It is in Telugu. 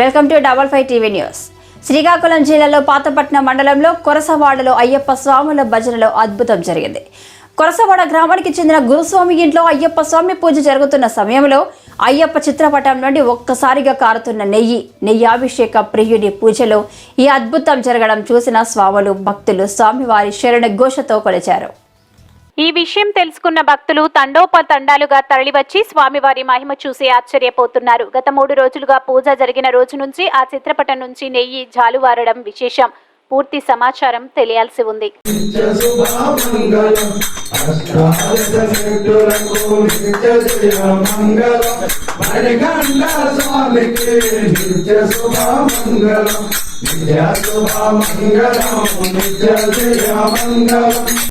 Welcome to double five TV news. Srikakulam జిల్లాలో పాతపట్నం మండలంలో కొరసవాడలో అయ్యప్ప స్వాముల భజనలో అద్భుతం జరిగింది. కొరసవాడ గ్రామానికి చెందిన గురుస్వామి ఇంట్లో అయ్యప్ప స్వామి పూజ జరుగుతున్న సమయంలో అయ్యప్ప చిత్రపటం నుండి ఒక్కసారిగా కారుతున్న నెయ్యి నెయ్యాభిషేక ప్రియుడి పూజలో ఈ అద్భుతం జరగడం చూసిన స్వాములు భక్తులు స్వామివారి శరణ ఘోషతో కొలిచారు. ఈ విషయం తెలుసుకున్న భక్తులు తండోపతండాలుగా తరలివచ్చి స్వామివారి మహిమ చూసి ఆశ్చర్యపోతున్నారు. గత మూడు రోజులుగా పూజ జరిగిన రోజు నుంచి ఆ చిత్రపటం నుంచి నెయ్యి జాలువారడం విశేషం. పూర్తి సమాచారం తెలియాల్సి ఉంది. నిత్య శుభమంగళం నిత్య